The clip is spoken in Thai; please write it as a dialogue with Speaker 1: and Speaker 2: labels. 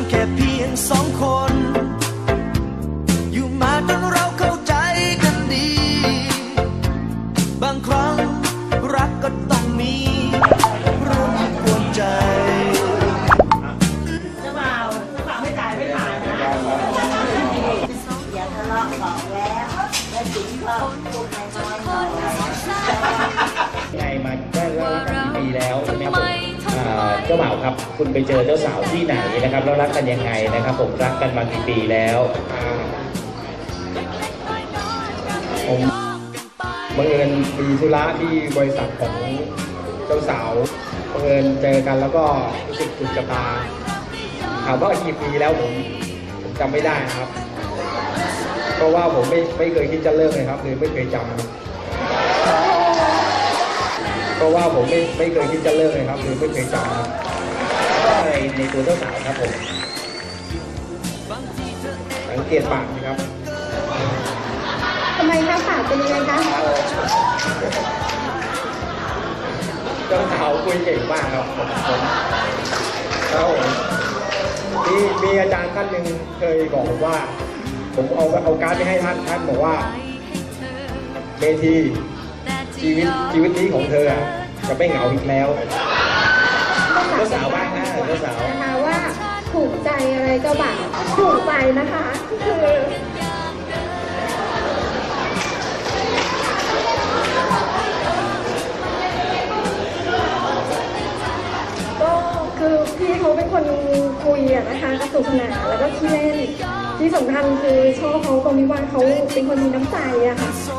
Speaker 1: สองคน อยู่มาจนเราเข้าใจกันดี บางครั้งรักก็ต้องมีเรื่องที่ปวดใจ
Speaker 2: อย่าทะเลาะบอกแล้วแล้วถึงก็พูดน้อยๆหน่อย
Speaker 3: ไงมาได้แล้วรักกันกี่ปีแล้วใช่ไหมครับผมอ่า เจ้าบ่าวครับ คุณไปเจอเจ้าสาวที่ไหนนะครับ แล้วรักกันยังไงนะครับ ผมรักกันมากี่ปีแล้ว
Speaker 4: ผมบังเอิญมีธุระที่บริษัทของเจ้าสาวบังเอิญเจอกันแล้วก็รู้สึกถูกชะตาถามว่ากี่ปีแล้วผมผมจำไม่ได้ครับ เพราะว่าผมไม่ไม่เคยคิดจะเลิกเลยครับเลยไม่เคยจำค รับเพราะว่าผมไม่ไม่เคยคิดจะเลิกเลยครับเลยไม่เคยจำครับ
Speaker 3: ก็อะไรในตัวเจ้าสาวครับผม
Speaker 4: สังเกตปากนะครับ
Speaker 5: ทำไมคะปากเป็นยังไงคะ
Speaker 4: เจ้าสาวคุยเก่งมากครับผมผมครับผมมีมีอาจารย์ท่านหนึ่งเคยบอกผมว่า ผมเอาเอาการ์ดไปให้ท่านท่านบอกว่าเมที ชีวิตชีวิตนี้ของเธออะจะไม่เหงาอีกแล้ว
Speaker 3: เจ้าสาวบ้างนะเจ้าสาว
Speaker 5: นะคะว่าถูกใจอะไรเจ้าบ่าวถูกใจนะคะคือก็คือพี่เขาเป็นคนคุยอะนะคะกระสุขสนาแล้วก็ขี้เล่นที่สำคัญคือชอบเขาตรงที่ว่าเขาเป็นคนมีน้ำใจอะค่ะ